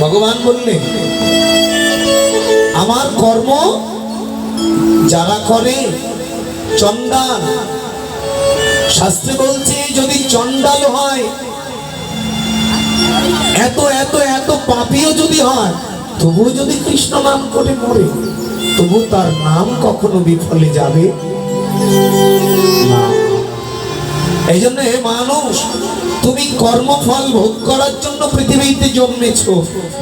ভগবান বললেন আমার কর্ম যারা করে চন্ডাল শাস্ত্রে বলছে, যদি চন্ডাল হয়, এত এত এত পাপিও যদি হয় তবু যদি কৃষ্ণ নাম করে মরে, তবু তার নাম কখনো বিফলে যাবে না। এই জন্য মানুষ তুমি কর্মফল ভোগ করার জন্য পৃথিবীতে জন্মেছ।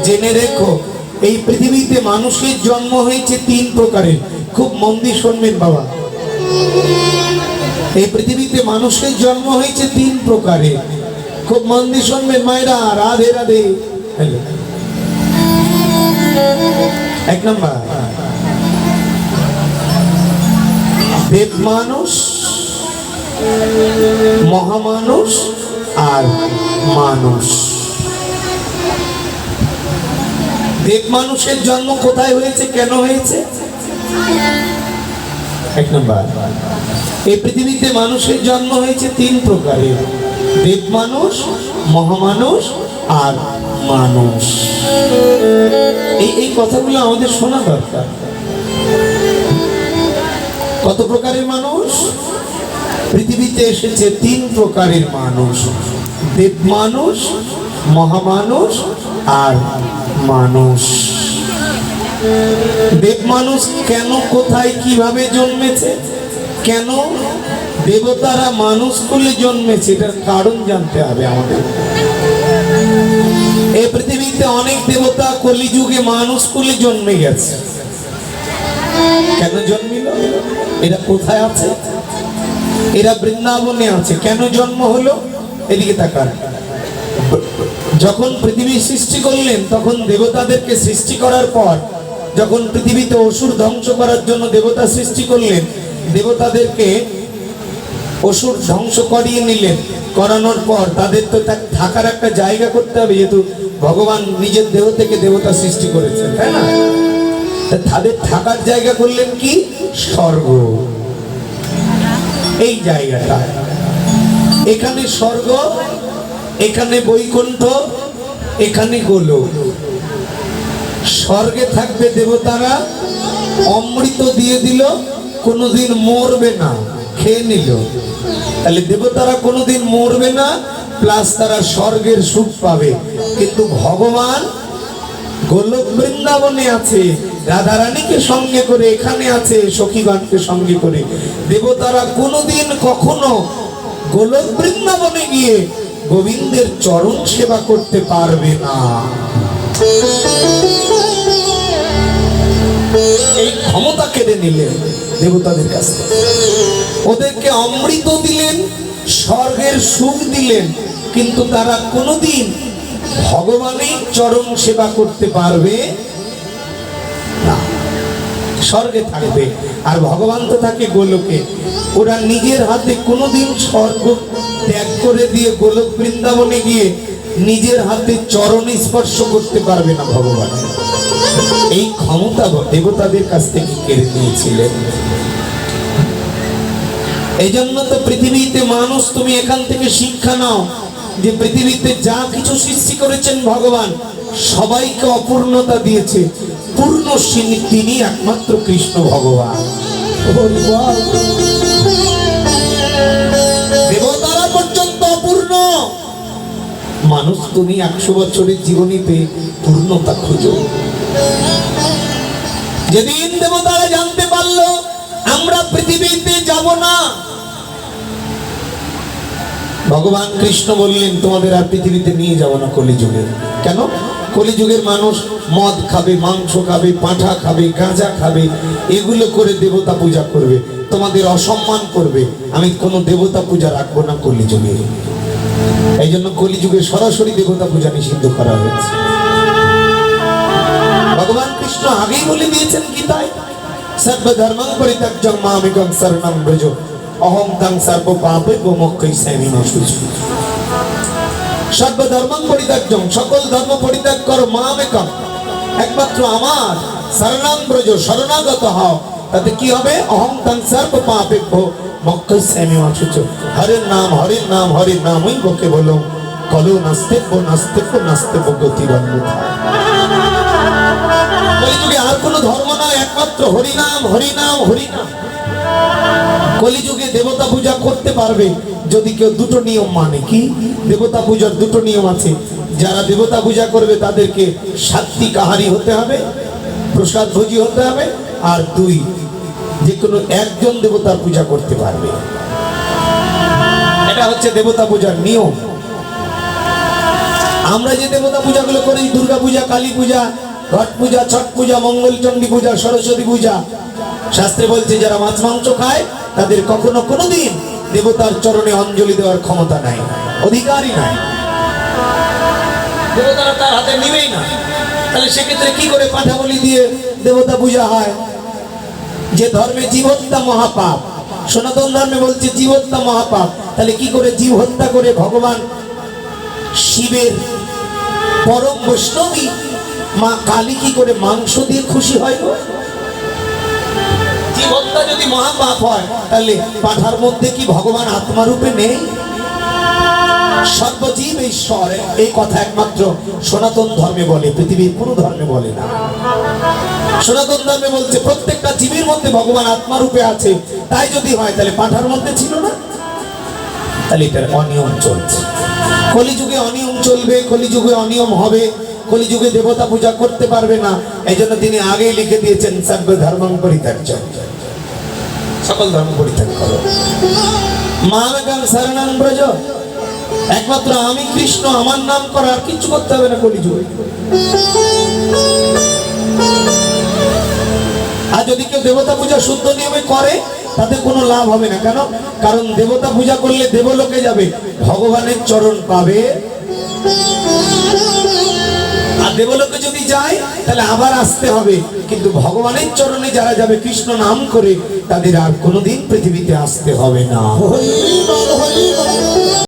জেনে রেখো, এই পৃথিবীতে মানুষের জন্ম হয়েছে তিন প্রকারের। খুব মন দিয়ে শুনবেন বাবা। এই পৃথিবীতে মানুষের জন্ম হয়েছে তিন প্রকারে খুব মন দিয়ে শুনবেন মায়েরা, রাধে রাধে. এক নম্বর। দেব মানুষ মহামানুষ আর মানুষ। দেব মানুষের জন্ম কোথায় হয়েছে, কেন হয়েছে? এক নম্বর, এই পৃথিবীতে মানুষের জন্ম হয়েছে তিন প্রকারের। দেব মানুষ, মহামানুষ আর মানুষ। এই এই কথাগুলো আমাদের শোনা দরকার। কত প্রকারের মানুষ? পৃথিবীতে এসেছে তিন প্রকারের মানুষ। দেব মানুষ, মহামানুষ আর মানুষ। দেব মানুষ কেন, কোথায়, কীভাবে জন্মেছে? কেন দেবতারা মানুষ কুলে জন্মেছে? এটার কারণ জানতে হবে আমাদের। এই পৃথিবীতে অনেক দেবতা কলিযুগে মানুষ কুলে জন্মে গেছে। কেন জন্মিল? এরা কোথায় আছে? এরা বৃন্দাবনে আছে। কেন জন্ম হলো? এদিকে তাকান। যখন পৃথিবী সৃষ্টি করলেন, তখন দেবতাদেরকে সৃষ্টি করার পর, যখন পৃথিবীতে অসুর ধ্বংস করার জন্য দেবতা সৃষ্টি করলেন, দেবতাদেরকে অসুর ধ্বংস করিয়ে নিলেন। করানোর পর তাদের তো থাকার একটা জায়গা করতে হবে, যেহেতু ভগবান নিজের দেহ থেকে দেবতা সৃষ্টি করেছেন, তাই না? তাদের থাকার জায়গা করলেন কি? স্বর্গ। এই জায়গাটা। এখানে স্বর্গ, এখানে বৈকুণ্ঠ, এখানে গোলক। স্বর্গে থাকবে দেবতারা, অমৃত দিয়ে দিল, কোনোদিন মরবে না, খেয়ে নিল। তাহলে দেবতারা কোনোদিন মরবে না, প্লাস তারা স্বর্গের সুখ পাবে। কিন্তু ভগবান গোলক বৃন্দাবনে আছে, রাধারানীকে সঙ্গে করে এখানে আছে, সখীগণকে সঙ্গে করে। দেবতারা কোনোদিন কখনো গোলক বৃন্দাবনে গিয়ে গোবিন্দের চরণ সেবা করতে পারবে না। এই ক্ষমতা কেড়ে নিলেন দেবতাদের কাছ থেকে। ওদেরকে অমৃত দিলেন, স্বর্গের সুখ দিলেন, কিন্তু তারা কোনোদিন ভগবানের চরণ সেবা করতে পারবে? না। স্বর্গে থাকবে। আর ভগবান তো থাকে গোলকে। ওরা নিজের হাতে কোনোদিন স্বর্গ ত্যাগ করে দিয়ে গোলক বৃন্দাবনে গিয়ে নিজের হাতে চরণ স্পর্শ করতে পারবে না ভগবান। এই ক্ষমতা দেবতাদের কাছ থেকে কেড়ে নিয়েছিলেন। এই জন্য তো পৃথিবীতে মানুষ, তুমি এখান থেকে শিক্ষা নাও। যে পৃথিবীতে যা কিছু সৃষ্টি করেছেন ভগবান, সবাইকে অপূর্ণতা দিয়েছে। পূর্ণ তিনি একমাত্র কৃষ্ণ ভগবান। দেবতারা পর্যন্ত অপূর্ণ। মানুষ তুমি একশো বছরের জীবনীতে পূর্ণতা খুঁজো। যেদিন দেবতারা জানতে পারল, আমরা পৃথিবীতে যাব না। ভগবান কৃষ্ণ বললেন, তোমাদের আর পৃথিবীতে নিয়ে যাব না কলিযুগে। কেন? কলিযুগের মানুষ মদ খাবে, মাংস খাবে, পাঁঠা খাবে, গাঁজা খাবে, এগুলো করে দেবতা পূজা করবে, তোমাদের অসম্মান করবে। আমি কোনো দেবতা পূজা রাখব না কলিযুগে। এই জন্য কলিযুগে সরাসরি দেবতা পূজা নিষিদ্ধ করা হয়েছে। ভগবান কৃষ্ণ আগেই বলে দিয়েছেন গীতায়, সর্বধর্মং পরিত্যাজ্যং মামেকং শরণং ব্রজ। অহং তং সর্ব পাপে গোমক্ষৈ সেমি নশুচ সর্বধর্মং পরিত্যাজ্যং, সকল ধর্ম পরিত্যাগ করো মামেকং একমাত্র আমার শরণাং ব্রজ শরণাগত হও। তাতে কি হবে? অহং তং সর্ব পাপে মক্ষৈ সেমি নশুচ হরের নাম হরের নাম, হরের নামই বকে বলো কলো নাস্তেব্য নাস্তেব্য নাস্তেব্য গতির অন্যথা কোনো ধর্ম নয় একমাত্র হরিনাম হরিনাম হরিনাম কলিযুগে দেবতা পূজা করতে পারবে যদি কেউ দুটো নিয়ম মানে কি? দেবতা পূজার দুটো নিয়ম আছে। যারা দেবতা পূজা করবে তাদেরকে সাত্বিক আহারি হতে হবে প্রসাদ ভোজি হতে হবে, আর দুই যে কোনো একজন দেবতার পূজা করতে পারবে। এটা হচ্ছে দেবতা পূজার নিয়ম। আমরা যে দেবতা পূজাগুলো করি, দুর্গা পূজা, কালী পূজা, ঘট পূজা, ছট পূজা, মঙ্গলচণ্ডী পূজা, সরস্বতী পূজা, শাস্ত্রে বলছে যারা মাছ মাংস খায় তাদের কখনো কোনোদিন দেবতার চরণে অঞ্জলি দেওয়ার ক্ষমতা নাই, অধিকারই নাই। দেবতারা তার হাতে নিবেই না। তাহলে সেক্ষেত্রে কি করে পাঠাবলি দিয়ে দেবতা পূজা হয়? যে ধর্মে জীব হত্যা মহাপাপ, সনাতন ধর্মে বলছে জীব হত্যা মহাপাপ, তাহলে কি করে জীব হত্যা করে ভগবান শিবের পরম বৈষ্ণবী মা কালী কি করে মাংস দিয়ে খুশি হয় মহাপাপ হয়, তাহলে পাঠার মধ্যে কি ভগবান আত্মারূপে নেই? সর্বজীব ঈশ্বর, এই কথা একমাত্র সনাতন ধর্মে বলে, পৃথিবীর কোনো ধর্মে বলে না। সনাতন ধর্মে বলছে, প্রত্যেকটা জীবের মধ্যে ভগবান আত্মারূপে আছে। তাই যদি হয়, তাহলে পাঠার মধ্যে ছিল না? তাহলে এটার অনিয়ম চলছে। কলিযুগে অনিয়ম চলবে, কলিযুগে অনিয়ম হবে, কলিযুগে দেবতা পূজা করতে পারবে না। এই জন্য তিনি আগেই লিখে দিয়েছেন সর্ব ধর্ম পরিত্যাজ্য। সকল ধর্ম পরিত্যাগ করো। মামেকাং শরণাং ব্রজ। একমাত্র আমি কৃষ্ণ, আমার নাম করা আর কিচ্ছু করতে হবে না কলিযুগে। আর যদি কেউ দেবতা পূজা শুদ্ধ নিয়মে করে, তাতে কোনো লাভ হবে না। কেন? কারণ দেবতা পূজা করলে দেবলোকে যাবে, ভগবানের চরণ পাবে। দেবলোকে যদি যায়, তাহলে আবার আসতে হবে। কিন্তু ভগবানের চরণে যারা যাবে কৃষ্ণ নাম করে, তাদের আর কোনোদিন পৃথিবীতে আসতে হবে না।